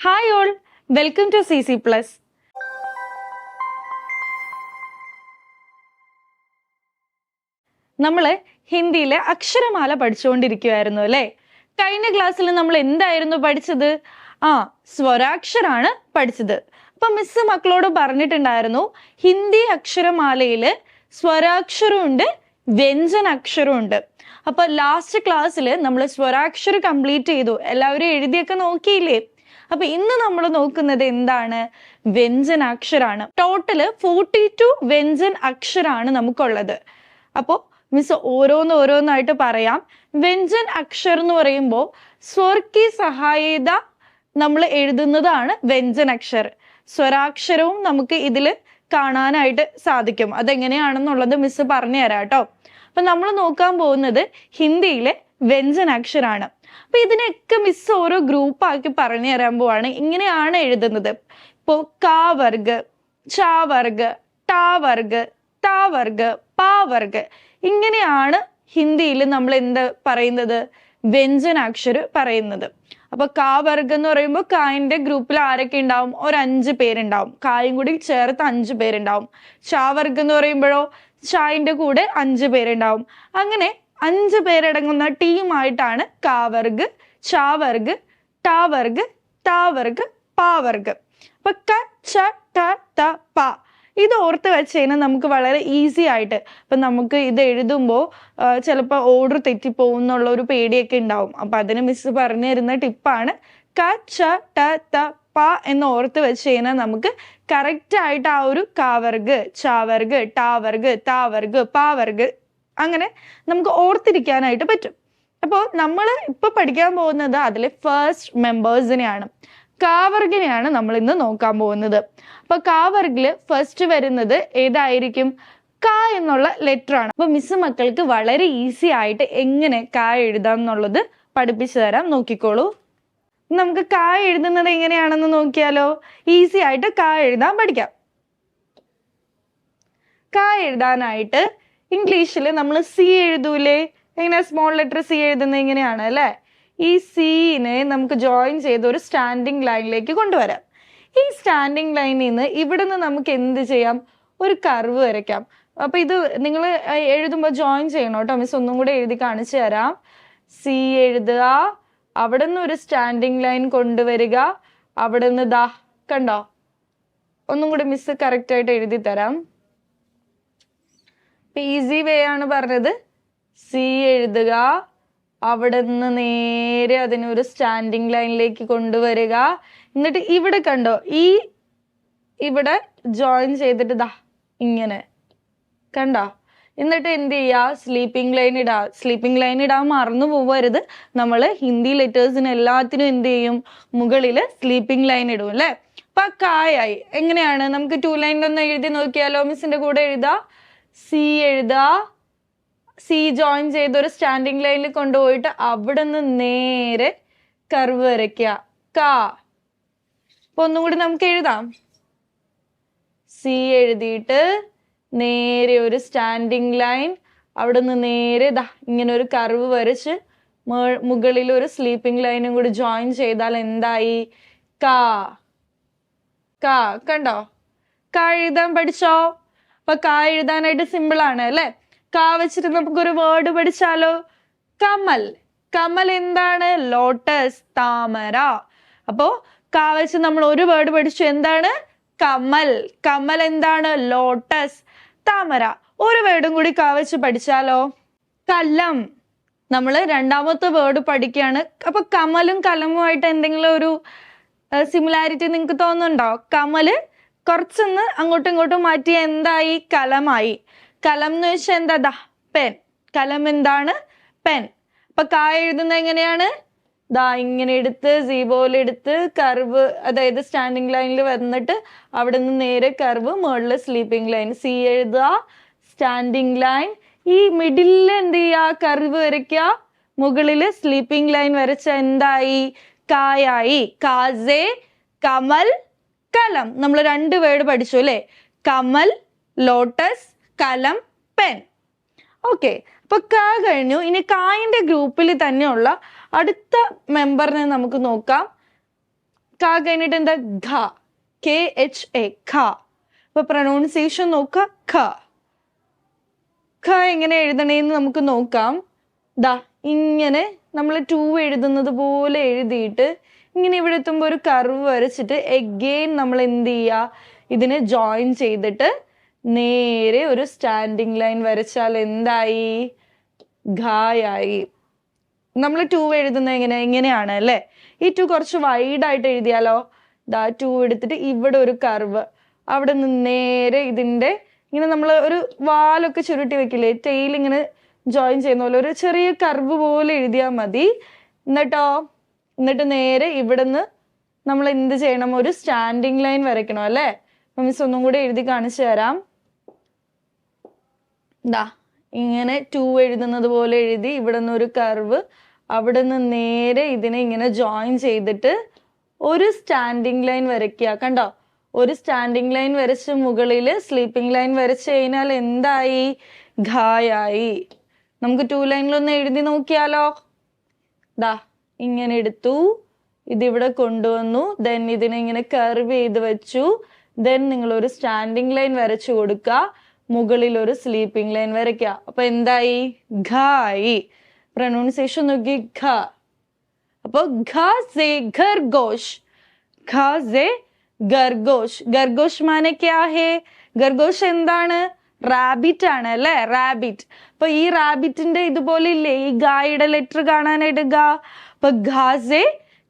Hi all welcome to C C plus നമ്മൾ ഹിന്ദിയിലെ അക്ഷരമാല പഠിച്ചുകൊണ്ടിരിക്കുമായിരുന്നു അല്ലേ? കഴിഞ്ഞ ക്ലാസ്സിൽ നമ്മൾ എന്തായിരുന്നു പഠിച്ചത്? ആ സ്വരാക്ഷരാണ് പഠിച്ചത്. അപ്പൊ മിസ് മക്കളോട് പറഞ്ഞിട്ടുണ്ടായിരുന്നു ഹിന്ദി അക്ഷരമാലയിൽ സ്വരാക്ഷരമുണ്ട് വ്യഞ്ജനാക്ഷരമുണ്ട് അപ്പൊ ലാസ്റ്റ് ക്ലാസ്സിൽ നമ്മൾ സ്വരാക്ഷരം കംപ്ലീറ്റ് ചെയ്തു. എല്ലാവരും എഴുതിയൊക്കെ നോക്കിയില്ലേ? അപ്പൊ ഇന്ന് നമ്മൾ നോക്കുന്നത് എന്താണ്? വ്യഞ്ജനാക്ഷരാണ് ടോട്ടൽ ഫോർട്ടി ടു വ്യഞ്ജൻ അക്ഷരാണ് നമുക്കുള്ളത്. അപ്പോൾ മിസ് ഓരോന്ന് ഓരോന്നായിട്ട് പറയാം. വ്യഞ്ജൻ അക്ഷർ എന്ന് പറയുമ്പോൾ സ്വർക്കി സഹായത നമ്മൾ എഴുതുന്നതാണ് വ്യഞ്ജൻ അക്ഷർ. സ്വരാക്ഷരവും നമുക്ക് ഇതിൽ കാണാനായിട്ട് സാധിക്കും. അതെങ്ങനെയാണെന്നുള്ളത് മിസ് പറഞ്ഞു തരാം കേട്ടോ. അപ്പൊ നമ്മൾ നോക്കാൻ പോകുന്നത് ഹിന്ദിയിലെ വ്യഞ്ജനാക്ഷരാണ് അപ്പൊ ഇതിനൊക്കെ മിസ് ഓരോ ഗ്രൂപ്പാക്കി പറഞ്ഞു തരാൻ പോവാണ്. ഇങ്ങനെയാണ് എഴുതുന്നത്. ഇപ്പോ കാ വർഗ് ചാ വർഗ് ടാ വർഗ് താ വർഗ് പാ വർഗ്. ഇങ്ങനെയാണ് ഹിന്ദിയിൽ നമ്മൾ എന്ത് പറയുന്നത്? വ്യഞ്ജനാക്ഷര് പറയുന്നത്. അപ്പൊ കാ വർഗ് എന്ന് പറയുമ്പോൾ കായിന്റെ ഗ്രൂപ്പിൽ ആരൊക്കെ ഉണ്ടാവും? ഒരു അഞ്ച് പേരുണ്ടാവും. കായും കൂടി ചേർത്ത് അഞ്ച് പേരുണ്ടാവും. ചാ വർഗ് എന്ന് പറയുമ്പോഴോ ചായന്റെ കൂടെ അഞ്ച് പേരുണ്ടാവും. അങ്ങനെ അഞ്ച് പേരടങ്ങുന്ന ടീമായിട്ടാണ് കാ വർഗ് ടാവർഗ് വർഗ് പാവർഗ്. അപ്പൊ ക ച ട ത പ. ഇത് ഓർത്ത് വെച്ച് കഴിഞ്ഞാൽ നമുക്ക് വളരെ ഈസി ആയിട്ട്. ഇപ്പം നമുക്ക് ഇത് എഴുതുമ്പോൾ ചിലപ്പോൾ ഓർഡർ തെറ്റിപ്പോകും എന്നുള്ള ഒരു പേടിയൊക്കെ ഉണ്ടാവും. അപ്പം അതിന് മിസ് പറഞ്ഞു തരുന്ന ടിപ്പാണ് ക ച ട ത പ എന്ന് ഓർത്ത് വെച്ച് കഴിഞ്ഞാൽ നമുക്ക് കറക്റ്റ് ആയിട്ട് ആ ഒരു കാവർഗ് ചാവർഗ് ടാവർഗ് താവർഗ് പാവർഗ് അങ്ങനെ നമുക്ക് ഓർത്തിരിക്കാനായിട്ട് പറ്റും. അപ്പോൾ നമ്മൾ ഇപ്പൊ പഠിക്കാൻ പോകുന്നത് അതിലെ ഫസ്റ്റ് മെമ്പേഴ്സിനെയാണ് കാവർഗിനെയാണ് നമ്മൾ ഇന്ന് നോക്കാൻ പോകുന്നത്. അപ്പൊ കാവർഗിൽ ഫസ്റ്റ് വരുന്നത് ഏതായിരിക്കും? ക എന്നുള്ള ലെറ്റർ ആണ്. അപ്പൊ മിസ് മക്കൾക്ക് വളരെ ഈസി ആയിട്ട് എങ്ങനെ ക എഴുതാം എന്നുള്ളത് പഠിപ്പിച്ചു തരാം. നോക്കിക്കോളൂ. നമുക്ക് ക എഴുതുന്നത് എങ്ങനെയാണെന്ന് നോക്കിയാലോ? ഈസി ആയിട്ട് ക എഴുതാൻ പഠിക്കാം. ക എഴുതാനായിട്ട് ഇംഗ്ലീഷിൽ നമ്മൾ സി എഴുതൂലേ? എങ്ങനെ സ്മോൾ ലെറ്റർ സി എഴുതുന്നത് ഇങ്ങനെയാണ് അല്ലേ? ഈ സീനെ നമുക്ക് ജോയിൻ ചെയ്ത് ഒരു സ്റ്റാൻഡിങ് ലൈനിലേക്ക് കൊണ്ടുവരാം. ഈ സ്റ്റാൻഡിങ് ലൈനിൽ നിന്ന് ഇവിടെ നിന്ന് നമുക്ക് എന്ത് ചെയ്യാം? ഒരു കർവ് വരയ്ക്കാം. അപ്പൊ ഇത് നിങ്ങൾ എഴുതുമ്പോൾ ജോയിൻ ചെയ്യണം കേട്ടോ മിസ് ഒന്നും കൂടെ എഴുതി കാണിച്ചു തരാം. സി എഴുതുക. അവിടെ നിന്ന് ഒരു സ്റ്റാൻഡിങ് ലൈൻ കൊണ്ടുവരിക. അവിടെ നിന്ന് ദാ കണ്ടോ? ഒന്നും കൂടി മിസ് കറക്റ്റ് ആയിട്ട് എഴുതി തരാം. ഈസി വേ ആണ് പറഞ്ഞത്. സി എഴുതുക. അവിടെ നിന്ന് നേരെ അതിനൊരു സ്റ്റാൻഡിങ് ലൈനിലേക്ക് കൊണ്ടുവരിക. എന്നിട്ട് ഇവിടെ കണ്ടോ ഈ ഇവിടെ ജോയിൻ ചെയ്തിട്ട് ദാ ഇങ്ങനെ. കണ്ടോ? എന്നിട്ട് എന്ത് ചെയ്യുക സ്ലീപ്പിംഗ് ലൈൻ ഇടാ. സ്ലീപ്പിംഗ് ലൈൻ ഇടാൻ മറന്നു പോവരുത്. നമ്മൾ ഹിന്ദി ലെറ്റേഴ്സിന് എല്ലാത്തിനും എന്ത് ചെയ്യും? മുകളിൽ സ്ലീപ്പിംഗ് ലൈൻ ഇടും അല്ലേ? അപ്പൊ കായായി എങ്ങനെയാണ്? നമുക്ക് ടു ലൈനിലൊന്ന് എഴുതി നോക്കിയാലോ? മിസ്സിന്റെ കൂടെ എഴുതാ. സി എഴുതാ. സി ജോയിൻ ചെയ്ത് ഒരു സ്റ്റാൻഡിങ് ലൈനിൽ കൊണ്ടുപോയിട്ട് അവിടെ നിന്ന് നേരെ കർവ് വരയ്ക്കുക കാ. അപ്പൊ ഒന്നും കൂടി നമുക്ക് എഴുതാം. സി എഴുതിയിട്ട് നേരെ ഒരു സ്റ്റാൻഡിങ് ലൈൻ അവിടെ നിന്ന് നേരെ ദാ ഇങ്ങനെ ഒരു കർവ് വരച്ച് മുകളിൽ ഒരു സ്ലീപ്പിംഗ് ലൈനും കൂടി ജോയിൻ ചെയ്താൽ എന്തായി? കാ. കാ. കണ്ടോ? കാ എഴുതാൻ പഠിച്ചോ? അപ്പൊ കാ എഴുതാനായിട്ട് സിമ്പിൾ ആണ് അല്ലെ? കാ വെച്ചിട്ട് നമുക്കൊരു വേർഡ് പഠിച്ചാലോ? കമൽ. കമൽ എന്താണ്? ലോട്ടസ് താമര. അപ്പോ കാ വെച്ച് നമ്മൾ ഒരു വേർഡ് പഠിച്ചു എന്താണ്? കമൽ. കമൽ എന്താണ്? ലോട്ടസ് താമര. ഒരു വേർഡും കൂടി കാ വെച്ച് പഠിച്ചാലോ? കല്ലം. നമ്മൾ രണ്ടാമത്തെ വേർഡ് പഠിക്കുകയാണ്. അപ്പൊ കമലും കലമുമായിട്ട് എന്തെങ്കിലും ഒരു സിമിലാരിറ്റി നിങ്ങൾക്ക് തോന്നുന്നുണ്ടോ? കമൽ കുറച്ചൊന്ന് അങ്ങോട്ടും ഇങ്ങോട്ടും മാറ്റി എന്തായി? കലമായി. കലം എന്ന് വെച്ചാൽ എന്താ? പെൻ കലം എന്താണ്? പെൻ അപ്പൊ കാ എഴുതുന്നത് എങ്ങനെയാണ്? ദാ ഇങ്ങനെ എടുത്ത് സീ പോലെ എടുത്ത് കർവ് അതായത് സ്റ്റാൻഡിങ് ലൈനിൽ വന്നിട്ട് അവിടെ നിന്ന് നേരെ കർവ് മുകളിൽ സ്ലീപ്പിംഗ് ലൈൻ സി എഴുതുക. സ്റ്റാൻഡിങ് ലൈൻ ഈ മിഡിലിൽ എന്ത് ചെയ്യുക? കർവ് വരയ്ക്കുക. മുകളിൽ സ്ലീപ്പിംഗ് ലൈൻ വരച്ച എന്തായി? കായായി. കാസേ കമൽ. കലം. നമ്മൾ രണ്ട് വേർഡ് പഠിച്ചു അല്ലേ? കമൽ ലോട്ടസ് കലം പെൻ ഓക്കെ അപ്പൊ ക കഴിഞ്ഞു. ഇനി കായിന്റെ ഗ്രൂപ്പിൽ തന്നെയുള്ള അടുത്ത മെമ്പറിനെ നമുക്ക് നോക്കാം. ക കഴിഞ്ഞിട്ട് എന്താ? ഖ കെ എച്ച് എ ഖ അപ്പൊ പ്രൊണൗൺസിയേഷൻ നോക്കുക. ഖ ഖ എങ്ങനെ എഴുതണേന്ന് നമുക്ക് നോക്കാം. ദാ ഇങ്ങനെ നമ്മൾ ടു എഴുതുന്നത് പോലെ എഴുതിയിട്ട് ഇങ്ങനെ ഇവിടെ എത്തുമ്പോൾ ഒരു കർവ് വരച്ചിട്ട് എഗെയിൻ നമ്മൾ എന്ത് ചെയ്യുക ഇതിനെ ജോയിൻ ചെയ്തിട്ട് നേരെ ഒരു സ്റ്റാൻഡിങ് ലൈൻ വരച്ചാൽ എന്തായി? ഘായായി. നമ്മൾ ടു എഴുതുന്നത് എങ്ങനെ? ഇങ്ങനെയാണ് അല്ലേ? ഈ ടു കുറച്ച് വൈഡ് ആയിട്ട് എഴുതിയാലോ? ദാ ടു എടുത്തിട്ട് ഇവിടെ ഒരു കർവ് അവിടെ നിന്ന് നേരെ ഇതിന്റെ ഇങ്ങനെ നമ്മൾ ഒരു വാലൊക്കെ ചുരുട്ടി വെക്കില്ലേ? ടെയിൽ ഇങ്ങനെ ജോയിൻ ചെയ്യുന്ന പോലെ ഒരു ചെറിയ കർവ് പോലെ എഴുതിയാൽ മതി. എന്നിട്ടോ? എന്നിട്ട് നേരെ ഇവിടുന്ന് നമ്മൾ എന്ത് ചെയ്യണം? ഒരു സ്റ്റാൻഡിങ് ലൈൻ വരയ്ക്കണം അല്ലേ? മിസ് ഒന്നും കൂടി എഴുതി കാണിച്ചു തരാം. ദാ ഇങ്ങനെ ടു എഴുതുന്നത് പോലെ എഴുതി ഇവിടെ നിന്ന് ഒരു കർവ് അവിടെ നിന്ന് നേരെ ഇതിനെ ഇങ്ങനെ ജോയിൻ ചെയ്തിട്ട് ഒരു സ്റ്റാൻഡിങ് ലൈൻ വരയ്ക്കുക. കണ്ടോ? ഒരു സ്റ്റാൻഡിങ് ലൈൻ വരച്ച് മുകളിൽ സ്ലീപ്പിംഗ് ലൈൻ വരച്ച് കഴിഞ്ഞാൽ എന്തായി? ഘായായി. നമുക്ക് ടു ലൈനിലൊന്ന് എഴുതി നോക്കിയാലോ? ദാ ഇങ്ങനെ എടുത്തു. ഇതിവിടെ കൊണ്ടുവന്നു. ദെൻ ഇതിനെ ഇങ്ങനെ കർവ് ചെയ്ത് വെച്ചു. ദെൻ നിങ്ങൾ ഒരു സ്റ്റാൻഡിങ് ലൈൻ വരച്ചു കൊടുക്കുക മുകളിൽ ഒരു സ്ലീപ്പിംഗ് ലൈൻ വരയ്ക്കുക അപ്പൊ എന്തായി? ഘായി. പ്രൊണൗൺസിയേഷൻ നോക്കി ഘ. അപ്പൊ ഖർഗോഷ് ഗർഗോഷ് ഗർഗോഷ് മാനെ ക്യാ ഹേ? ഗർഗോഷ് എന്താണ്? റാബിറ്റ് ആണ് അല്ലെ? റാബിറ്റ് അപ്പൊ ഈ റാബിറ്റിന്റെ ഇതുപോലെ ഇല്ലേ? ഈ ഗായുടെ ലെറ്റർ കാണാനായിട്ട് ഗാ അപ്പൊ ഖാസെ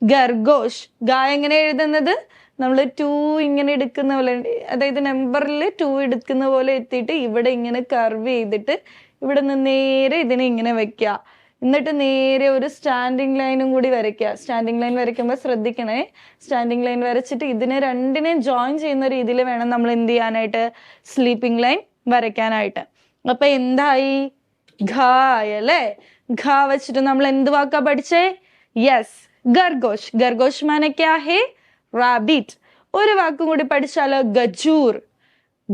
ഗർഗോഷ്. ഗ എങ്ങനെ എഴുതുന്നത്? നമ്മൾ ടു ഇങ്ങനെ എടുക്കുന്ന പോലെ അതായത് നമ്പറിൽ ടു എടുക്കുന്ന പോലെ എത്തിയിട്ട് ഇവിടെ ഇങ്ങനെ കർവ് ചെയ്തിട്ട് ഇവിടെ നിന്ന് നേരെ ഇതിനെ ഇങ്ങനെ വെക്കുക എന്നിട്ട് നേരെ ഒരു സ്റ്റാൻഡിങ് ലൈനും കൂടി വരയ്ക്കുക സ്റ്റാൻഡിങ് ലൈൻ വരയ്ക്കുമ്പോൾ ശ്രദ്ധിക്കണേ. സ്റ്റാൻഡിങ് ലൈൻ വരച്ചിട്ട് ഇതിനെ രണ്ടിനെയും ജോയിൻ ചെയ്യുന്ന രീതിയിൽ വേണം നമ്മൾ എന്ത് ചെയ്യാനായിട്ട്? സ്ലീപ്പിംഗ് ലൈൻ വരയ്ക്കാനായിട്ട്. അപ്പൊ എന്തായി? ഘായ അല്ലേ? ഘ വെച്ചിട്ട് നമ്മൾ എന്ത് വാക്കാ പഠിച്ചേ? യെസ് ഗർഗോഷ് ഗർഗോഷ് മാനെ ക്യാ ഹേ റാബിറ്റ് ഒരു വാക്കും കൂടി പഠിച്ചാലോ? ഗജൂർ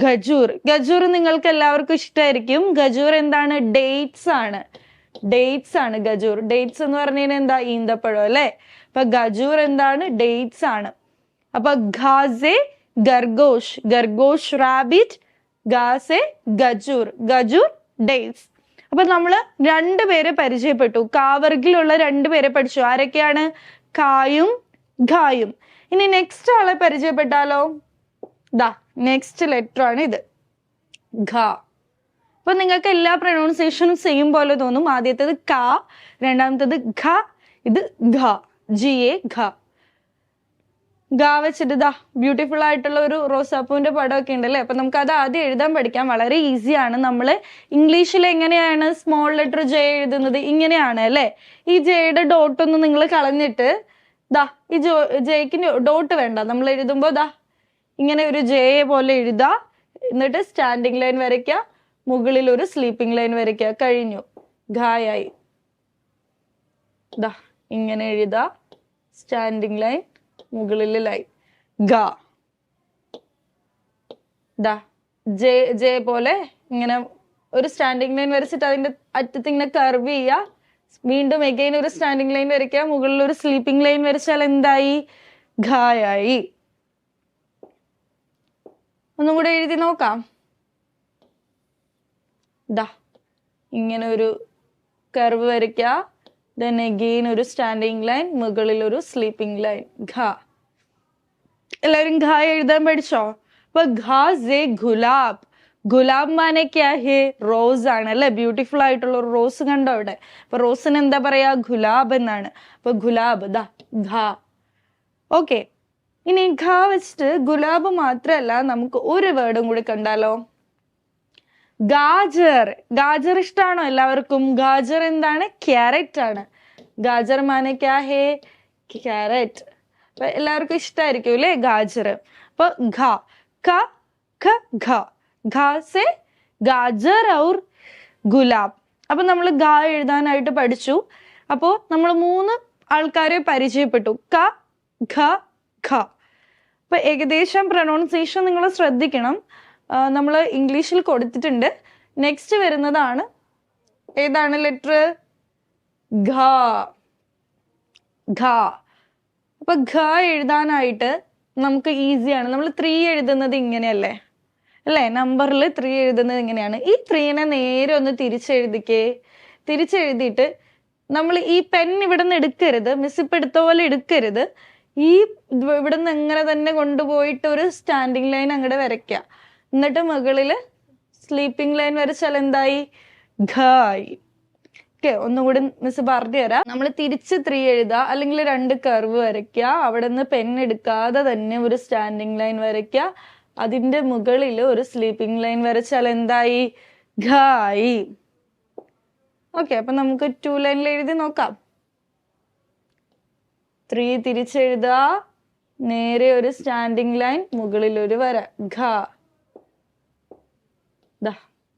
ഖജൂർ ഖജൂർ നിങ്ങൾക്ക് എല്ലാവർക്കും ഇഷ്ടമായിരിക്കും ഖജൂർ എന്താണ്? ഡേറ്റ്സ് ആണ്. ഡേറ്റ്സ് ആണ് ഖജൂർ ഡേറ്റ്സ് എന്ന് പറഞ്ഞു കഴിഞ്ഞാൽ എന്താ? ഈന്തപ്പഴം അല്ലെ? അപ്പൊ ഖജൂർ എന്താണ്? ഡേറ്റ്സ് ആണ്. അപ്പൊ ഖാസെ ഗർഗോഷ് ഗർഗോഷ് റാബിറ്റ് ഗാസെ ഖജൂർ ഖജൂർ ഡേറ്റ്സ് അപ്പൊ നമ്മൾ രണ്ടുപേരെ പരിചയപ്പെട്ടു. കാവർഗിലുള്ള രണ്ടുപേരെ പഠിച്ചു. ആരൊക്കെയാണ്? കായും ഖായും. ഇനി നെക്സ്റ്റ് ആളെ പരിചയപ്പെട്ടാലോ? ദാ നെക്സ്റ്റ് ലെറ്റർ ആണ് ഇത്. ഘ അപ്പൊ നിങ്ങൾക്ക് എല്ലാ പ്രൊണൗൺസിയേഷനും സെയിം പോലെ തോന്നും. ആദ്യത്തേത് ക രണ്ടാമത്തേത് ഘ ഇത് ഘ ജി എ ഘ ഗ വെച്ചിട്ട് ബ്യൂട്ടിഫുൾ ആയിട്ടുള്ള ഒരു റോസാപ്പൂവിന്റെ പടമൊക്കെ ഉണ്ടല്ലേ? അപ്പൊ നമുക്ക് അത് ആദ്യം എഴുതാൻ പഠിക്കാം. വളരെ ഈസിയാണ് നമ്മൾ ഇംഗ്ലീഷിൽ എങ്ങനെയാണ് സ്മോൾ ലെറ്റർ ജെ എഴുതുന്നത്? ഇങ്ങനെയാണ് അല്ലേ? ഈ ജെയുടെ ഡോട്ട് ഒന്ന് നിങ്ങൾ കളഞ്ഞിട്ട് ദാ ഈ ജോ ജെയ്ക്ക് ഡോട്ട് വേണ്ട. നമ്മൾ എഴുതുമ്പോൾ ദാ ഇങ്ങനെ ഒരു ജെയെ പോലെ എഴുതാ. എന്നിട്ട് സ്റ്റാൻഡിങ് ലൈൻ വരയ്ക്കുക മുകളിൽ ഒരു സ്ലീപ്പിംഗ് ലൈൻ വരയ്ക്കുക കഴിഞ്ഞു. ഘായായി ദാ ഇങ്ങനെ എഴുതാ. സ്റ്റാൻഡിങ് ലൈൻ മുകളിൽ ലൈൻ ഗ. ദാ ജെ ജെ പോലെ ഇങ്ങനെ ഒരു സ്റ്റാൻഡിങ് ലൈൻ വരച്ചിട്ട് അതിന്റെ അറ്റത്ത് ഇങ്ങനെ കർവ് ചെയ്യുക. വീണ്ടും എഗൈൻ ഒരു സ്റ്റാൻഡിങ് ലൈൻ വരയ്ക്കുക. മുകളിൽ ഒരു സ്ലീപ്പിംഗ് ലൈൻ വരച്ചാൽ എന്തായി? ഘായായി ഒന്നും കൂടെ എഴുതി നോക്കാം. ഇങ്ങനെ ഒരു കർവ് വരയ്ക്കുക. ദെൻ എഗെയിൻ ഒരു സ്റ്റാൻഡിങ് ലൈൻ മുകളിൽ ഒരു സ്ലീപ്പിംഗ് ലൈൻ ഘ. എല്ലാവരും ഘ എഴുതാൻ പഠിച്ചോ? അപ്പൊ ഘ സേ ഗുലാബ്. ഗുലാബ് മാനെ ഹേ? റോസ് ആണ് അല്ലെ? ബ്യൂട്ടിഫുൾ ആയിട്ടുള്ള ഒരു റോസ് കണ്ടോ അവിടെ? അപ്പൊ റോസിന് എന്താ പറയാ? ഗുലാബ് എന്നാണ്. അപ്പൊ ഗുലാബ് ദ ഘ. ഓക്കെ ഇനി ഘ വെച്ചിട്ട് ഗുലാബ് മാത്രമല്ല നമുക്ക് ഒരു വേർഡും കൂടി കണ്ടാലോ? ഗാജർ. ഗാജർ ഇഷ്ടമാണോ എല്ലാവർക്കും? ഗാജർ എന്താണ്? ക്യാരറ്റ് ആണ്. ഗാജർ മാനെ ഹേ? ക്യാരറ്റ്. അപ്പൊ എല്ലാവർക്കും ഇഷ്ടമായിരിക്കും അല്ലേ ഗാജർ? അപ്പൊ ഘ ക ഖ ഘ ഘ സെ ഗാജർ ഔർ ഗുലാബ്. അപ്പൊ നമ്മൾ ഗ എഴുതാനായിട്ട് പഠിച്ചു. അപ്പോ നമ്മൾ മൂന്ന് ആൾക്കാരെ പരിചയപ്പെട്ടു. ക ഘ ഖ. അപ്പൊ ഏകദേശം പ്രൊണൗൺസിയേഷൻ നിങ്ങൾ ശ്രദ്ധിക്കണം. നമ്മൾ ഇംഗ്ലീഷിൽ കൊടുത്തിട്ടുണ്ട്. നെക്സ്റ്റ് വരുന്നതാണ് ഏതാണ് ലെറ്റർ ഘ. ഘ. അപ്പൊ ഘ എഴുതാനായിട്ട് നമുക്ക് ഈസിയാണ് നമ്മൾ ത്രീ എഴുതുന്നത് ഇങ്ങനെയല്ലേ? അല്ലേ? നമ്പറിൽ ത്രീ എഴുതുന്നത് ഇങ്ങനെയാണ്. ഈ ത്രീനെ നേരെ ഒന്ന് തിരിച്ചെഴുതിക്കേ. തിരിച്ചെഴുതിയിട്ട് നമ്മൾ ഈ പെൻ ഇവിടെ നിന്ന് എടുക്കരുത്. മിസ് ഇപ്പം എടുത്ത പോലെ എടുക്കരുത്. ഈ ഇവിടെ നിന്ന് ഇങ്ങനെ തന്നെ കൊണ്ടുപോയിട്ട് ഒരു സ്റ്റാൻഡിങ് ലൈൻ അങ്ങോട്ട് വരയ്ക്കുക എന്നിട്ട് മുകളിൽ സ്ലീപ്പിംഗ് ലൈൻ വരച്ചാൽ എന്തായി? ഖായി. ഓക്കെ ഒന്നും കൂടി മിസ് പറഞ്ഞു തരാം നമ്മൾ തിരിച്ച് ത്രീ എഴുതുക അല്ലെങ്കിൽ രണ്ട് കർവ് വരയ്ക്കുക അവിടെ നിന്ന് പെൻ എടുക്കാതെ തന്നെ ഒരു സ്റ്റാൻഡിങ് ലൈൻ വരയ്ക്കുക അതിന്റെ മുകളിൽ ഒരു സ്ലീപ്പിംഗ് ലൈൻ വരച്ചാൽ എന്തായി? ഖായി. ഓക്കെ അപ്പൊ നമുക്ക് ടു ലൈനിൽ എഴുതി നോക്കാം. ത്രീ തിരിച്ചെഴുതുക നേരെ ഒരു സ്റ്റാൻഡിങ് ലൈൻ മുകളിൽ ഒരു വര. ഘ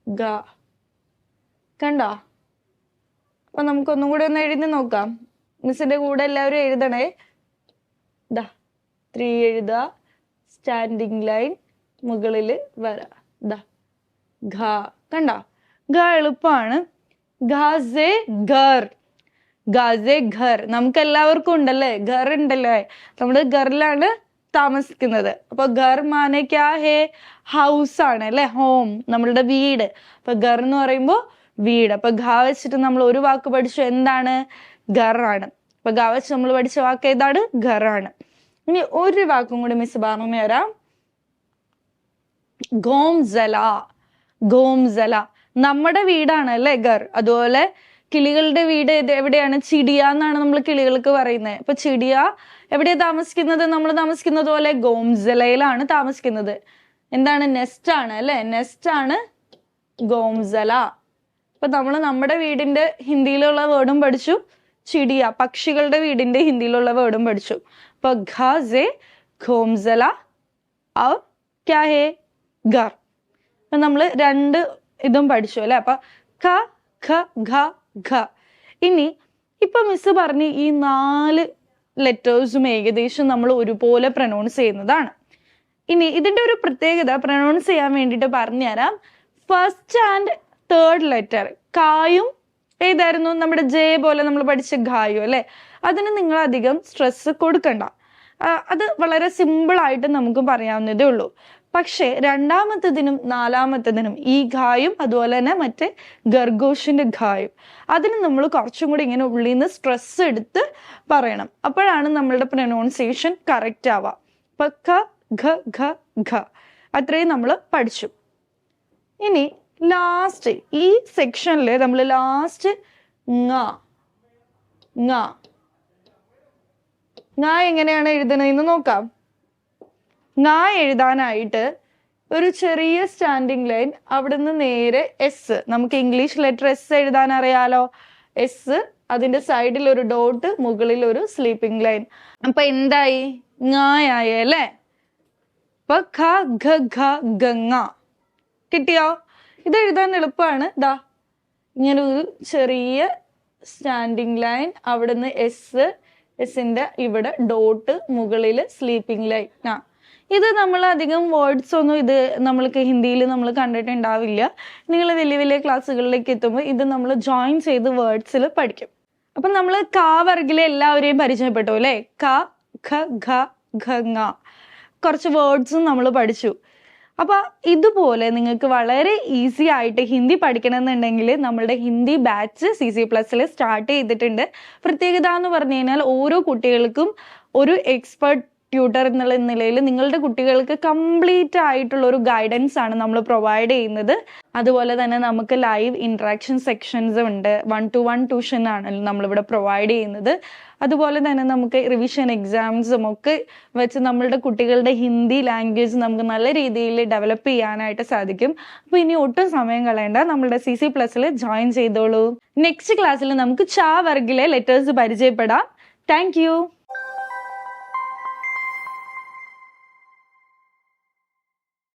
ഗ. കണ്ടോ? അപ്പൊ നമുക്കൊന്നും കൂടെ ഒന്ന് എഴുതി നോക്കാം. മിസ്സിന്റെ കൂടെ എല്ലാവരും എഴുതണേ. ദാ ത്രീ എഴുതുക. സ്റ്റാൻഡിങ് ലൈൻ മുകളിൽ വര. ദാ ഘ. കണ്ട? ഘ എളുപ്പമാണ് ഘാസെ ഘർ. ഗാസെ ഘർ. നമുക്ക് എല്ലാവർക്കും ഉണ്ടല്ലേ? ഘർ ഉണ്ടല്ലേ? നമ്മൾ ഘറിലാണ് താമസിക്കുന്നത്. അപ്പൊ ഘർ മാനെ ഹേ? ഹൗസ് ആണ് അല്ലെ? ഹോം നമ്മളുടെ വീട്. അപ്പൊ ഘർ എന്ന് പറയുമ്പോൾ വീട്. അപ്പൊ ഘ വെച്ചിട്ട് നമ്മൾ ഒരു വാക്ക് പഠിച്ചു എന്താണ്? ഘർ ആണ്. അപ്പൊ ഘ വെച്ച് നമ്മൾ പഠിച്ച വാക്ക് ഏതാണ്? ഘർ ആണ്. ഇനി ഒരു വാക്കും കൂടി മിസ് പറഞ്ഞു തരാം ഗോംസല ഗോംസല. നമ്മുടെ വീടാണ് അല്ലെ ഗർ അതുപോലെ കിളികളുടെ വീട് എവിടെയാണ്? ചിടിയ എന്നാണ് നമ്മൾ കിളികൾക്ക് പറയുന്നത്. അപ്പൊ ചിടിയ എവിടെയാ താമസിക്കുന്നത്? നമ്മൾ താമസിക്കുന്നത് പോലെ ഗോംസലയിലാണ് താമസിക്കുന്നത്. എന്താണ്? നെസ്റ്റ് ആണ് അല്ലെ? നെസ്റ്റ് ആണ് ഗോംസല. അപ്പൊ നമ്മൾ നമ്മുടെ വീടിന്റെ ഹിന്ദിയിലുള്ള വേർഡും പഠിച്ചു. ചിടിയ പക്ഷികളുടെ വീടിന്റെ ഹിന്ദിയിലുള്ള വേർഡും പഠിച്ചു. അപ്പൊ ഖാസെ ഖോംസല ഗർ അപ്പൊ നമ്മൾ രണ്ട് ഇതും പഠിച്ചു അല്ലെ? അപ്പൊ ഖ ഖ ഘ ഇനി ഇപ്പൊ മിസ് പറഞ്ഞ് ഈ നാല് ലെറ്റേഴ്സും ഏകദേശം നമ്മൾ ഒരുപോലെ പ്രൊനൗൺസ് ചെയ്യുന്നതാണ്. ഇനി ഇതിന്റെ ഒരു പ്രത്യേകത പ്രൊനൗൺസ് ചെയ്യാൻ വേണ്ടിയിട്ട് പറഞ്ഞുതരാം ഫസ്റ്റ് ആൻഡ് തേർഡ് ലെറ്റർ കായും ഏതായിരുന്നു? നമ്മുടെ ജെ പോലെ നമ്മൾ പഠിച്ച ഖായു അല്ലേ? അതിന് നിങ്ങൾ അധികം സ്ട്രെസ് കൊടുക്കണ്ട. അത് വളരെ സിമ്പിൾ ആയിട്ട് നമുക്ക് പറയാവുന്നതേ ഉള്ളൂ. പക്ഷേ രണ്ടാമത്തെ ദിനം നാലാമത്തെ ദിനം ഈ ഘായും അതുപോലെ തന്നെ മറ്റേ ഗർഗോഷിന്റെ ഘായും അതിന് നമ്മൾ കുറച്ചും കൂടി ഇങ്ങനെ ഉള്ളിൽ നിന്ന് സ്ട്രെസ് എടുത്ത് പറയണം. അപ്പോഴാണ് നമ്മളുടെ പ്രൊനൗൺസിയേഷൻ കറക്റ്റ് ആവുക. പക്ക ഖ ഘ ഘ ഘ. അത്രയും നമ്മൾ പഠിച്ചു. ഇനി ലാസ്റ്റ് ഈ സെക്ഷനിൽ നമ്മൾ ലാസ്റ്റ് ങ ങ. ങ എങ്ങനെയാണ് എഴുതണതെന്ന് നോക്കാം. ങ എഴുതാനായിട്ട് ഒരു ചെറിയ സ്റ്റാൻഡിങ് ലൈൻ അവിടുന്ന് നേരെ എസ് നമുക്ക് ഇംഗ്ലീഷ് ലെറ്റർ എസ് എഴുതാൻ അറിയാലോ എസ് അതിന്റെ സൈഡിൽ ഒരു ഡോട്ട് മുകളിൽ ഒരു സ്ലീപ്പിംഗ് ലൈൻ അപ്പൊ എന്തായി? ങായി അല്ലേ? അപ്പൊ ഖ ഖ ഖ ഗംഗ കിട്ടിയോ? ഇത് എഴുതാൻ എളുപ്പമാണ്. ദാ ഇങ്ങനെ ഒരു ചെറിയ സ്റ്റാൻഡിങ് ലൈൻ അവിടുന്ന് എസ് എസിന്റെ ഇവിടെ ഡോട്ട് മുകളിൽ സ്ലീപ്പിംഗ് ലൈൻ ആ ഇത് നമ്മൾ അധികം വേർഡ്സ് ഒന്നും ഇത് നമ്മൾക്ക് ഹിന്ദിയിൽ നമ്മൾ കണ്ടിട്ടുണ്ടാവില്ല. നിങ്ങൾ വലിയ വലിയ ക്ലാസ്സുകളിലേക്ക് എത്തുമ്പോൾ ഇത് നമ്മൾ ജോയിൻ ചെയ്ത് വേർഡ്സിൽ പഠിക്കും. അപ്പം നമ്മൾ കാ വർഗിലെ എല്ലാവരെയും പരിചയപ്പെട്ടു അല്ലേ? ക ഖ ഘ ഘ ങ. കുറച്ച് വേർഡ്സും നമ്മൾ പഠിച്ചു. അപ്പോൾ ഇതുപോലെ നിങ്ങൾക്ക് വളരെ ഈസി ആയിട്ട് ഹിന്ദി പഠിക്കണമെന്നുണ്ടെങ്കിൽ നമ്മളുടെ ഹിന്ദി ബാച്ച് സി സി പ്ലസ്സിൽ സ്റ്റാർട്ട് ചെയ്തിട്ടുണ്ട്. പ്രത്യേകത എന്ന് പറഞ്ഞു കഴിഞ്ഞാൽ ഓരോ കുട്ടികൾക്കും ഒരു എക്സ്പെർട്ട് ട്യൂട്ടർ എന്നുള്ള നിലയിൽ നിങ്ങളുടെ കുട്ടികൾക്ക് കംപ്ലീറ്റ് ആയിട്ടുള്ള ഒരു ഗൈഡൻസ് ആണ് നമ്മൾ പ്രൊവൈഡ് ചെയ്യുന്നത്. അതുപോലെ തന്നെ നമുക്ക് ലൈവ് ഇൻട്രാക്ഷൻ സെക്ഷൻസ് ഉണ്ട്. വൺ ടു വൺ ട്യൂഷൻ ആണ് നമ്മളിവിടെ പ്രൊവൈഡ് ചെയ്യുന്നത്. അതുപോലെ തന്നെ നമുക്ക് റിവിഷൻ എക്സാംസും ഒക്കെ വെച്ച് നമ്മളുടെ കുട്ടികളുടെ ഹിന്ദി ലാംഗ്വേജ് നമുക്ക് നല്ല രീതിയിൽ ഡെവലപ്പ് ചെയ്യാനായിട്ട് സാധിക്കും. അപ്പോൾ ഇനി ഒട്ടും സമയം കളയണ്ട. നമ്മളുടെ സി സി പ്ലസ്സിൽ ജോയിൻ ചെയ്തോളൂ. നെക്സ്റ്റ് ക്ലാസ്സിൽ നമുക്ക് ചാ വർഗിലെ ലെറ്റേഴ്സ് പരിചയപ്പെടാം. താങ്ക്